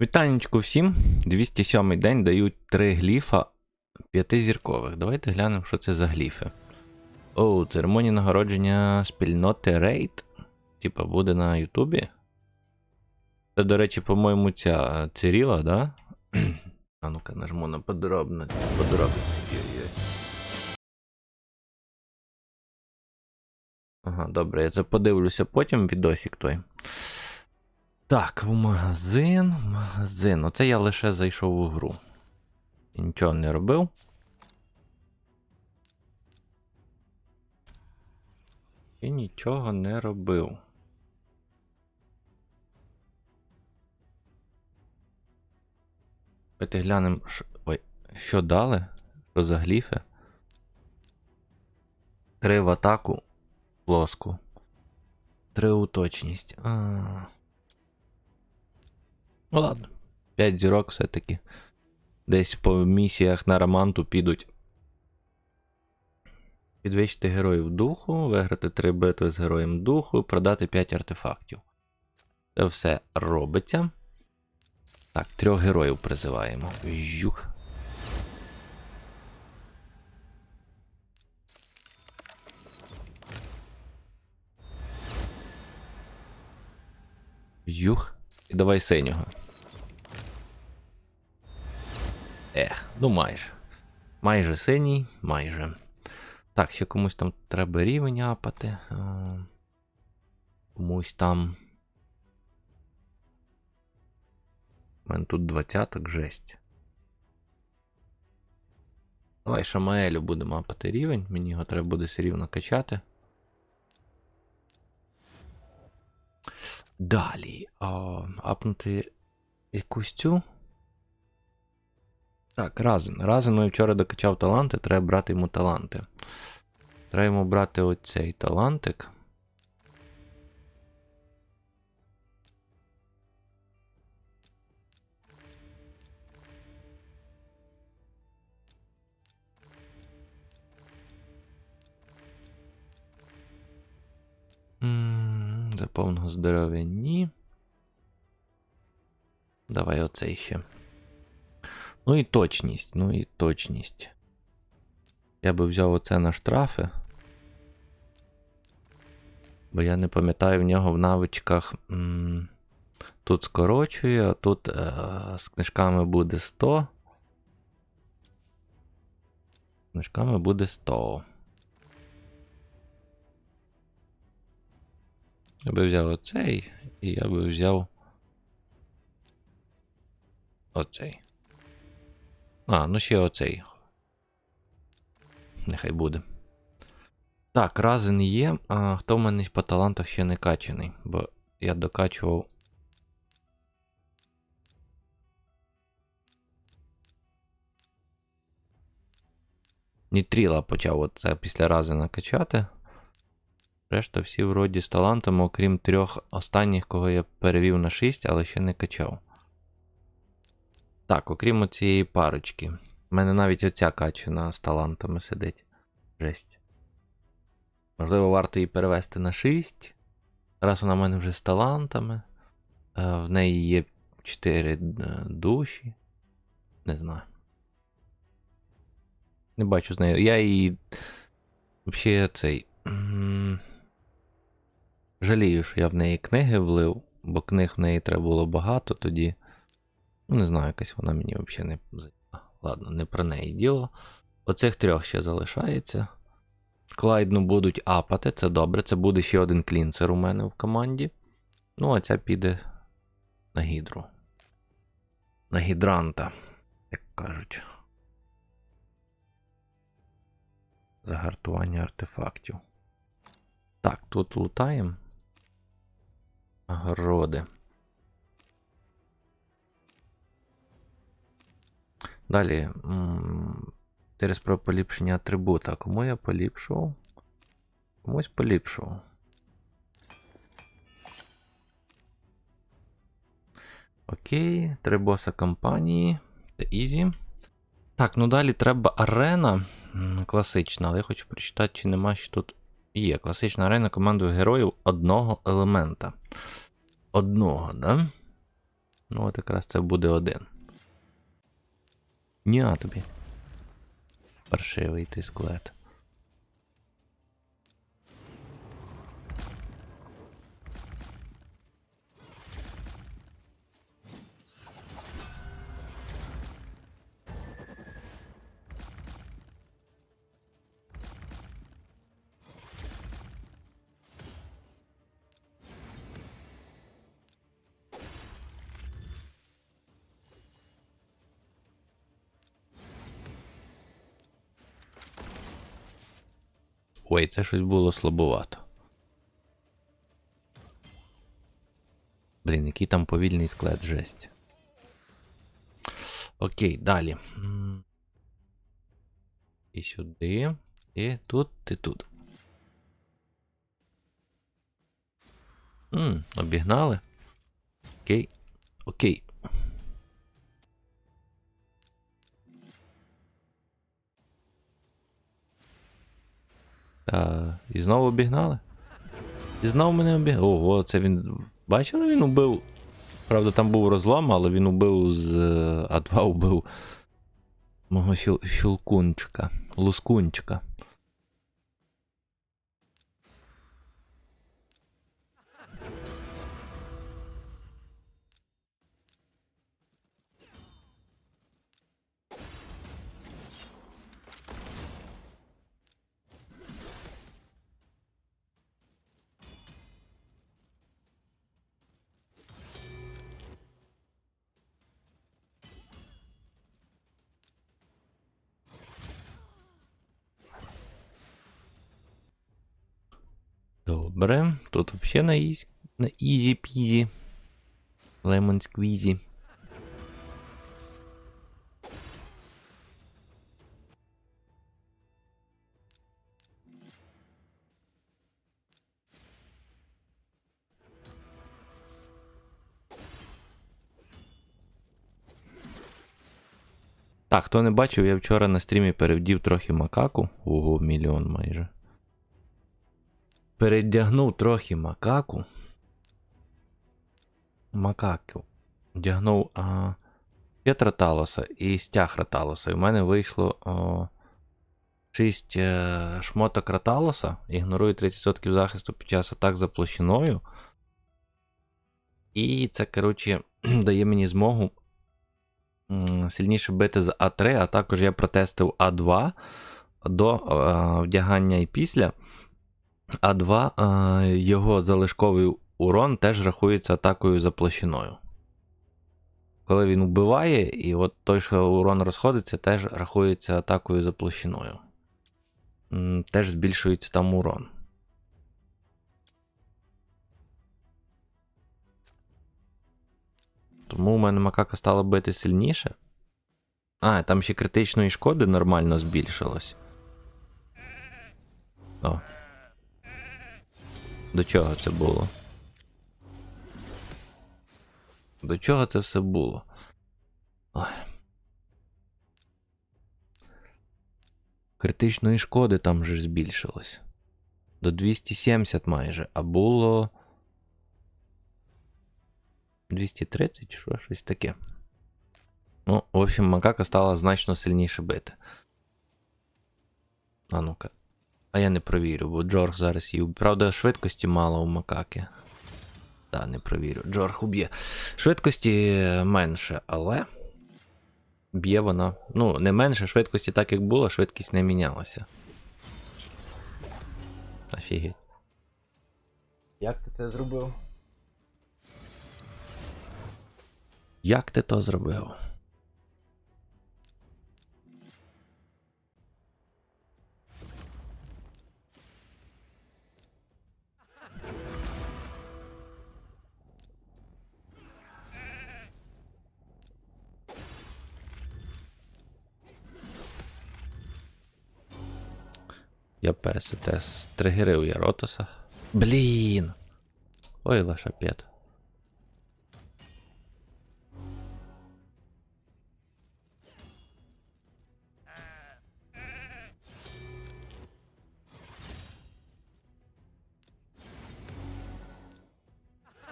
Вітанечку всім. 207 день дають три гліфа п'ятизіркових. Давайте глянемо, що це за гліфи. Оу, церемонія нагородження спільноти Рейд. Типа буде на Ютубі. Це, до речі, по-моєму, ця Циріла, да? а ну-ка, нажму на подробно. Подробиці. Ага, добре, я це подивлюся потім відосик той. Так, в магазин, в магазин. Оце я лише зайшов у гру. І Нічого не робив. І нічого не робив. Давайте глянемо. Що... Ой, що дали? Що за гліфи? Три в атаку плоску. Три у точність. А. Ну ладно. 5 зірок все-таки. Десь по місіях на романту підуть. Підвищити героїв духу, виграти 3 битви з героєм духу, продати 5 артефактів. Це все робиться. Так, трьох героїв призиваємо. Жух. Юх. І давай синього. Ех, ну майже. Майже синій, майже. Так, ще комусь там треба рівень апати. Комусь там. У мене тут двадцяток жесть. Давай Шамаелю будемо апати рівень, мені його треба буде все рівно качати. Далі. А, апнути якусь цю. Так, Разен. Разен я вчора докачав таланти, треба брати йому таланти. Треба йому брати оцей талантик. Для повного здоров'я ні. Давай оцей ще. Ну і точність, ну і точність. Я би взяв оце на штрафи. Бо я не пам'ятаю в нього в навичках. Тут скорочує, а тут е, з книжками буде 100. З книжками буде 100. Я би взяв оцей, і я би взяв. Оцей. А, ну ще оцей. Нехай буде. Так, разин є. А хто в мене по талантах ще не качаний? Бо я докачував. Нітріла почав оце після разина качати. Решта всі вроді з талантами, окрім трьох останніх, кого я перевів на 6, але ще не качав. Так, окрім цієї парочки. У мене навіть оця качана з талантами сидить. Жесть. Можливо, варто її перевести на 6. Раз вона в мене вже з талантами. Е, В неї є 4 душі. Не знаю. Не бачу з нею. Я її. Взагалі цей. Жалію, що я в неї книги влив, бо книг в неї треба було багато тоді. Ну, не знаю, якась вона мені взагалі не. Ладно, не про неї діло. Оцих трьох ще залишається. Клайдну будуть апати, це добре. Це буде ще один клінцер у мене в команді. Ну, а ця піде на гідру. На гідранта, як кажуть. Загартування артефактів. Так, тут лутаємо. Городи. Далі. Через про поліпшення атрибута. Кому я поліпшував? Комусь поліпшував. Окей, три боса компанії. Це ізі. Так, ну далі треба арена. Класична, але я хочу прочитати, чи нема ще тут. Є. Класична арена командою героїв одного елемента. Одного, да? Ну, от якраз це буде один. Ня тобі. Паршивий ти склет. Ой, це щось було слабовато. Блін, який там повільний склад жесть. Окей, далі. І сюди. І тут, і тут. М, обігнали. Окей. Окей. Та, і знову обігнали. І знову мене обігнали. Ого, це він. Бачили, він убив. Правда, там був розлом, але він убив з е, А2 убив мого щел... щелкунчика. Лускунчика. Добре. Тут взагалі на, із... на ізі пізі. Лемон сквізі. Так, хто не бачив, я вчора на стрімі перевдів трохи макаку. Ого, мільйон майже. Передягнув трохи макаку. Макаку. Вдягнув а, Петра Талоса і стяг Раталоса. І в мене вийшло о, 6 е, шмоток Раталоса. Ігнорує 30% захисту під час атак за площиною. І це, коротше, дає мені змогу сильніше бити з А3, а також я протестив А2 до е, вдягання і після. А2 е, його залишковий урон теж рахується атакою за площиною. Коли він вбиває, і от той, що урон розходиться, теж рахується атакою за площиною. Теж збільшується там урон. Тому у мене макака стала бити сильніше. А, там ще критичної шкоди нормально збільшилось. О. До чого це було? До чого це все було? Ой. Критичної шкоди там же ж збільшилось. До 270 майже, а було. 230 чи що, щось таке. Ну, в общем, макака стала значно сильніше бити. А ну-ка. А я не провірю, бо Джорг зараз її. Правда, швидкості мало у макаки. Так, не провірю. Джорг уб'є. Швидкості менше, але. Б'є вона. Ну, не менше, швидкості так як було, швидкість не мінялася. Офігеть. Як ти це зробив? Як ти то зробив? Я пересете стригерив я ротоса. Блін. Ой, лошапет.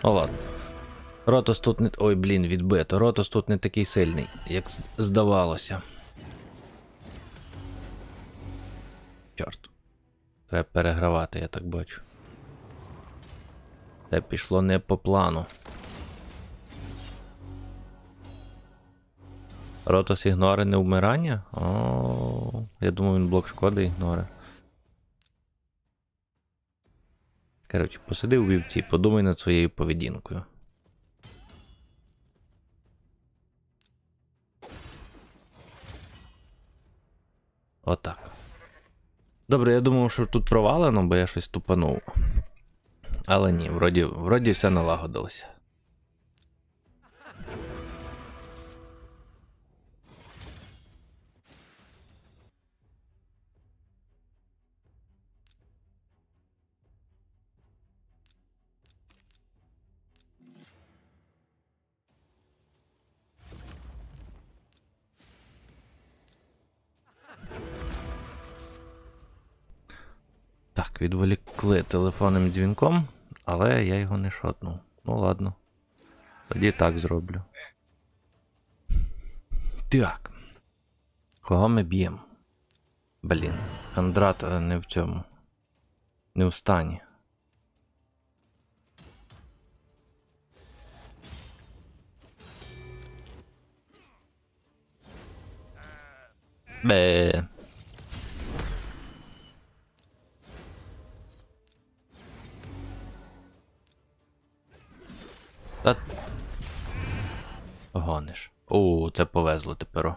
Ну ладно. Ротос тут не. Ой, блін, відбито. Ротос тут не такий сильний, як здавалося. Треба перегравати, я так бачу. Це пішло не по плану. Ротос ігнори не вмирання? О, я думаю, він блок шкоди ігнори. Коротше, посиди у вівці, подумай над своєю поведінкою. Отак. Добре, я думав, що тут провалено, бо я щось тупанув. Але ні, вроді, вроді все налагодилося. Так, відволікли телефонним дзвінком, але я його не шотнув. Ну ладно. Тоді так зроблю. Так. Кого ми б'ємо? Блін, Кондрат е, не в цьому. Не в стані. Бе. Та... Гониш. О, це повезло тепер.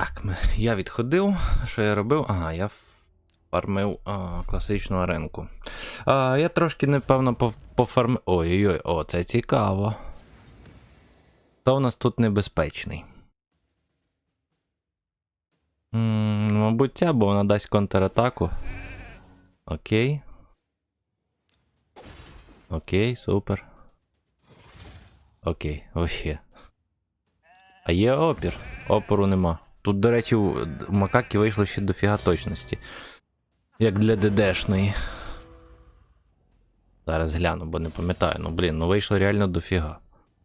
Так, я відходив. Що я робив? Ага, я фармив а, класичну аренку. А, я трошки, напевно, пофармив. Ой-ой-ой, о, це цікаво. Хто у нас тут небезпечний? м мабуть, ця, бо вона дасть контратаку. Окей. Окей, супер. Окей, вообще. А є опір. Опору нема. Тут, до речі, у макаки вийшло ще дофіга точності. Як для ДДшної. Зараз гляну, бо не пам'ятаю. Ну блін, ну вийшло реально дофіга.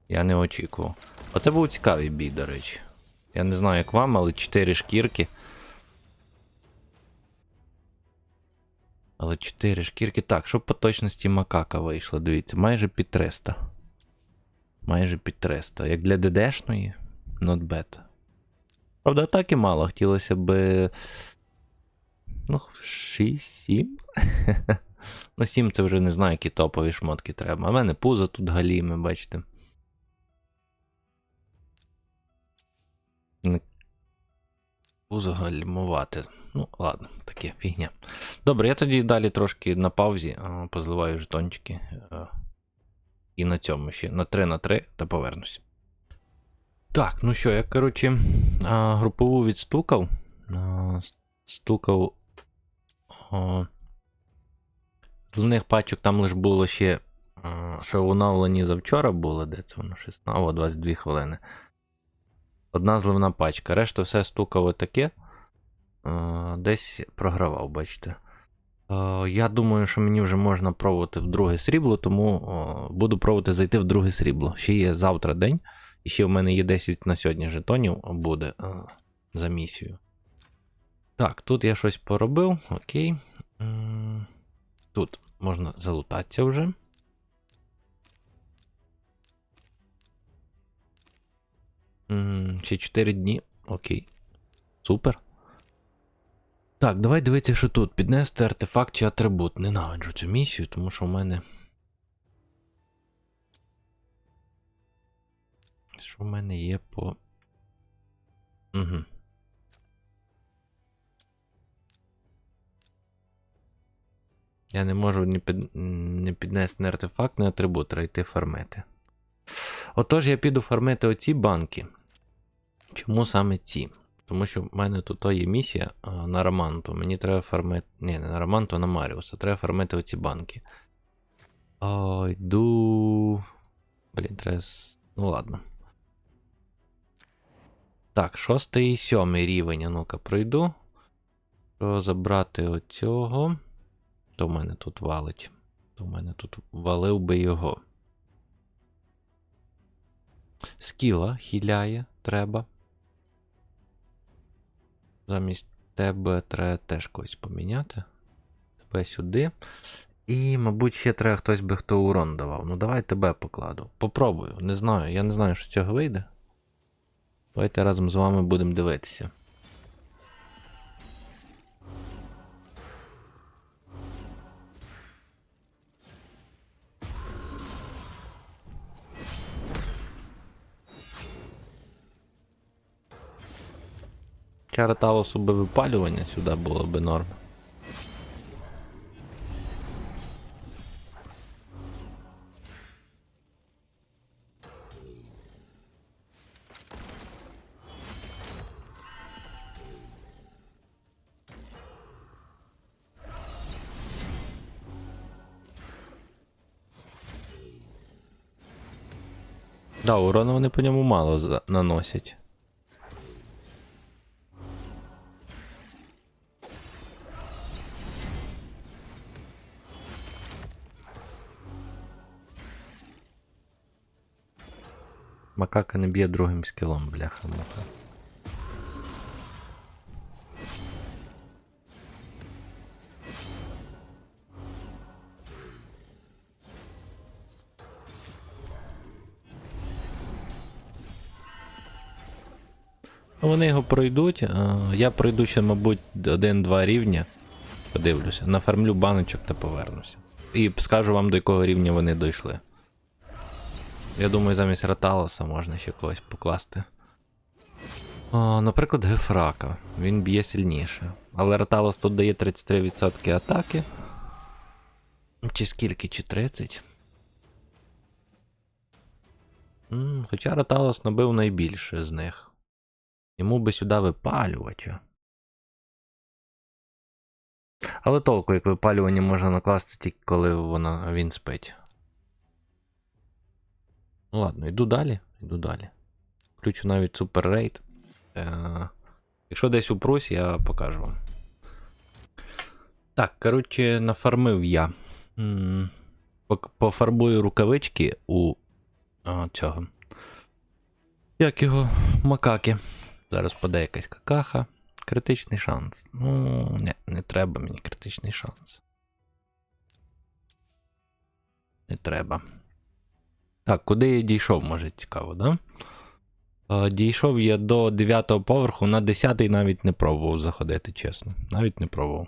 Я не очікував. Оце був цікавий бій, до речі. Я не знаю, як вам, але 4 шкірки. Але 4 шкірки. Так, що по точності макака вийшло, дивіться, майже під 300. Майже під 300. Як для ДДшної, not bad. Правда, атаки мало, хотілося б. Ну, 6-7. ну, 7 це вже не знаю, які топові шмотки треба. А в мене пузо тут галіми, бачите. Пузо гальмувати. Ну, ладно, таке фігня. Добре, я тоді далі трошки на паузі позливаю жетончики. І на цьому ще на 3 на 3 та повернусь. Так, ну що, я, коротше, групову відстукав. Стукав. А, зливних пачок там лише було ще. Що в оновленні завчора було, де це воно 16, о, 22 хвилини. Одна зливна пачка. Решта все стукав отаке. Десь програвав, бачите. Я думаю, що мені вже можна пробувати в друге срібло, тому буду пробувати зайти в друге срібло. Ще є завтра день, і ще в мене є 10 на сьогодні жетонів буде е, за місію. Так, тут я щось поробив. Окей. Тут можна залутатися вже. Ще 4 дні. Окей. Супер. Так, давай дивитися, що тут. Піднести артефакт чи атрибут. Ненавиджу цю місію, тому що в мене Що в мене є по. Угу. Я не можу ні, під... не піднести ні артефакт, ні атрибут, треба йти фармити. Отож, я піду фармити оці банки. Чому саме ці? Тому що в мене тут є місія а, на Романту. Мені треба фармити. Ні, не на Романту, а на Маріуса. Треба фармити оці банки. О, йду. Блін, треба. Ну ладно. Так, шостий і сьомий рівень. А ну-ка, пройду. Що забрати оцього. То в мене тут валить. То в мене тут валив би його. Скіла хіляє, треба. Замість тебе треба теж когось поміняти. Тебе сюди. І, мабуть, ще треба хтось би хто урон давав. Ну, давай тебе покладу. Попробую. Не знаю. Я не знаю, що з цього вийде. Давайте разом з вами будемо дивитися. Чара Талосу би випалювання сюди було би норм. Да, урону вони по ньому мало наносять. Макака не б'є другим скілом, бляха Вони його пройдуть. Я пройду ще, мабуть, один-два рівня. Подивлюся. Нафармлю баночок та повернуся. І скажу вам, до якого рівня вони дійшли. Я думаю, замість Раталоса можна ще когось покласти. О, наприклад, Гефрака. Він б'є сильніше. Але Раталос тут дає 33% атаки. Чи скільки, чи 30? М, хоча Раталос набив найбільше з них. Йому би сюди випалювача. Але толку, як випалювання можна накласти тільки коли вона, він спить. Ну ладно, йду далі. Йду далі. Включу навіть супер рейд. Якщо десь упрусь, я покажу вам. Так, коротше, нафармив я. Пофарбую рукавички у а, цього. Як його? Макаки. Зараз паде якась какаха. Критичний шанс. Ну, не, не треба мені критичний шанс. Не треба. Так, куди я дійшов, може цікаво, да? Дійшов я до 9 поверху, на 10 навіть не пробував заходити, чесно. Навіть не пробував.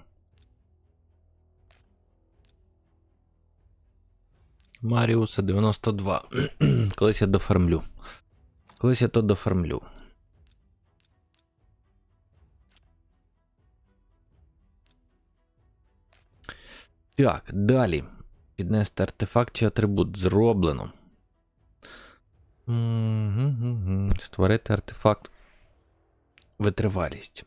Маріуса 92. Колись я дофармлю. Колись я то дофармлю. Так, далі. Піднести артефакт чи атрибут. Зроблено. Створити артефакт. Витривалість.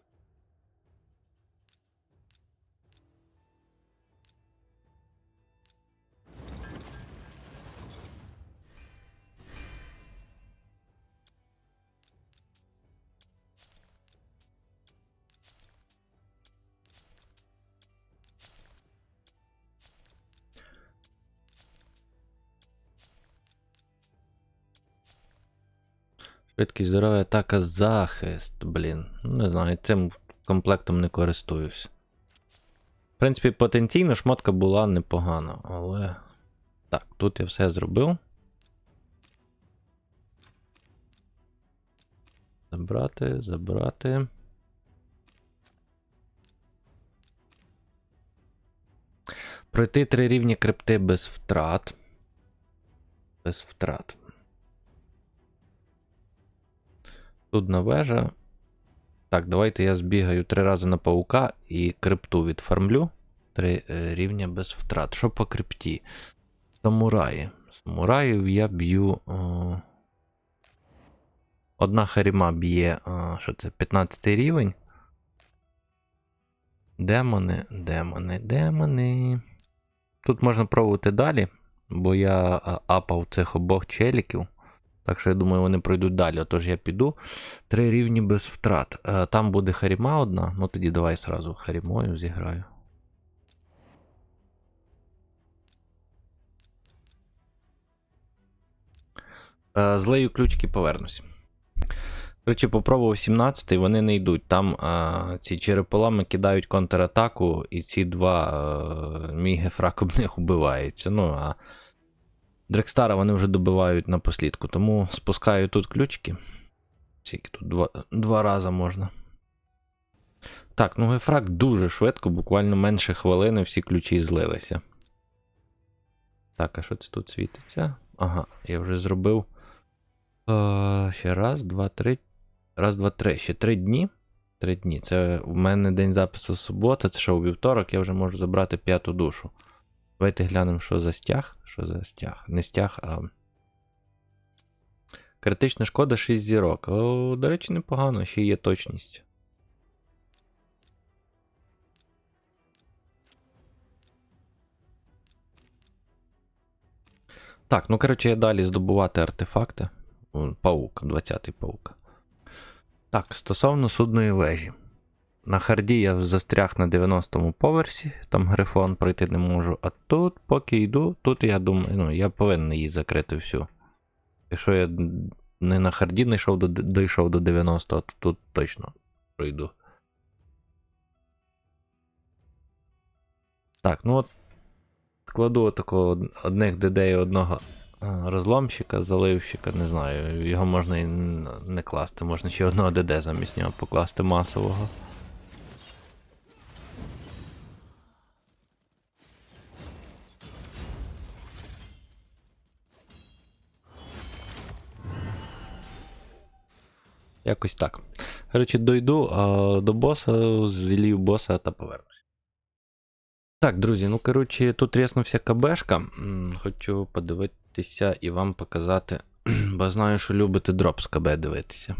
Швидкість здоров'я, атака, захист. Блін. Не знаю, цим комплектом не користуюсь. В принципі, потенційно шмотка була непогана, але. Так, тут я все зробив. Забрати, забрати. Пройти три рівні крипти без втрат. Без втрат. Судна вежа. Так, давайте я збігаю три рази на паука і крипту відфармлю. Три е, рівня без втрат. Що по крипті? Самураї. Самураїв я б'ю. Одна харіма б'є. Що це? 15 рівень. Демони, демони, демони. Тут можна пробувати далі, бо я апав цих обох челіків. Так що я думаю, вони пройдуть далі. Отож я піду. Три рівні без втрат. Е, Там буде харіма одна. Ну тоді давай сразу харімою зіграю. Е, Злею ключики повернусь. Коротше, попробував 17-й, вони не йдуть. Там а, ці череполами кидають контратаку, і ці два мій гефрак об них убивається. Ну, а Дрекстара вони вже добивають на послідку. Тому спускаю тут ключики. Скільки тут два, два рази можна. Так, ну гефрак дуже швидко, буквально менше хвилини всі ключі злилися. Так, а що це тут світиться? Ага, я вже зробив. Е, ще раз, два, три. Раз, два, три. Ще три дні. Три дні. Це в мене день запису субота, це що у вівторок, я вже можу забрати п'яту душу. Давайте глянемо, що за стяг. Що за стяг? Не стяг, а. Критична шкода 6 зірок. О, до речі, непогано, ще є точність. Так, ну коротше, я далі здобувати артефакти. Паук, 20-й паук. Так, стосовно судної вежі. На харді я застряг на 90-му поверсі, там грифон пройти не можу. А тут, поки йду, тут я думаю, ну, я повинен її закрити всю. Якщо я не на харді не йшов до, дійшов до 90-го, то тут точно пройду. Так, ну от складу отакого одних ДД і одного розломщика, заливщика, не знаю. Його можна і не класти, можна ще одного ДД замість нього покласти масового. Якось так. Коротше, дойду а, до боса, зілію боса та повернусь. Так, друзі, ну коротше, тут ряснувся КБшка. Хочу подивитися і вам показати, бо знаю, що любите дроп з КБ дивитися.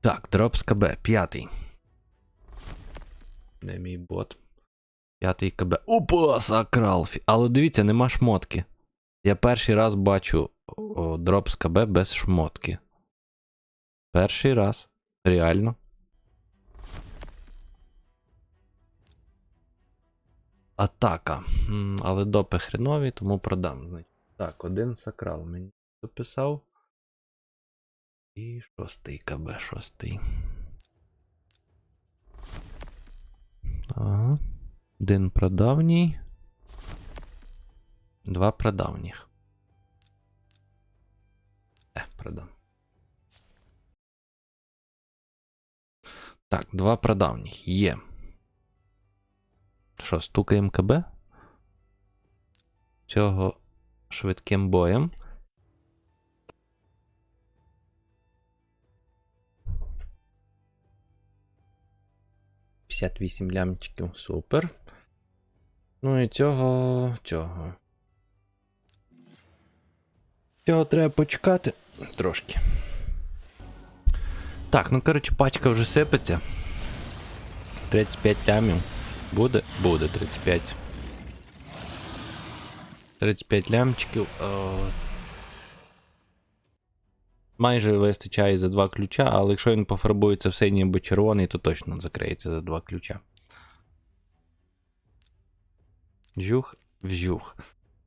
Так, дроп з КБ, п'ятий. Де мій бот? П'ятий КБ. Опа, сакрал! Фі- Але дивіться, нема шмотки. Я перший раз бачу дроп з КБ без шмотки. Перший раз. Реально. Атака. Але допи хренові, тому продам. Так, один сакрал мені записав. І шостий КБ, шостий. Ага. Один прадавній. Два прадавніх. Е, продам. Так, два прадавніх є. Що, стукаємо КБ? Цього швидким боєм. П'ятдесят вісім лямчиків, супер. Ну і цього. цього. Цього треба почекати трошки. Так, ну коротше, пачка вже сипеться. 35 лямів. Буде? Буде 35. 35 лямчиків. О... Майже вистачає за два ключа, але якщо він пофарбується в синій або червоний, то точно закриється за два ключа. Вжух, вжух.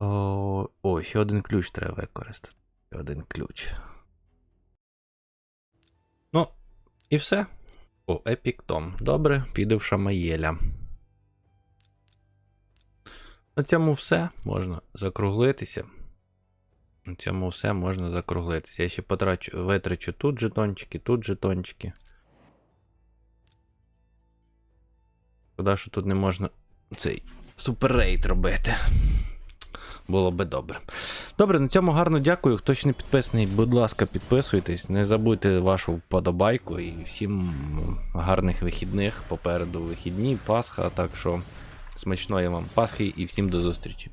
О, о, ще один ключ треба використати. Ще один ключ. Ну, і все. О, Епік Том. Добре, піде в Шамаєля. На цьому все. Можна закруглитися. На цьому все можна закруглитися. Я ще потрачу, витрачу тут жетончики, тут жетончики. Шкода, що тут не можна цей суперрейд робити. Було би добре. Добре, на цьому гарно дякую. Хто ще не підписаний, будь ласка, підписуйтесь. Не забудьте вашу вподобайку і всім гарних вихідних. Попереду вихідні, Пасха. Так що смачної вам Пасхи і всім до зустрічі.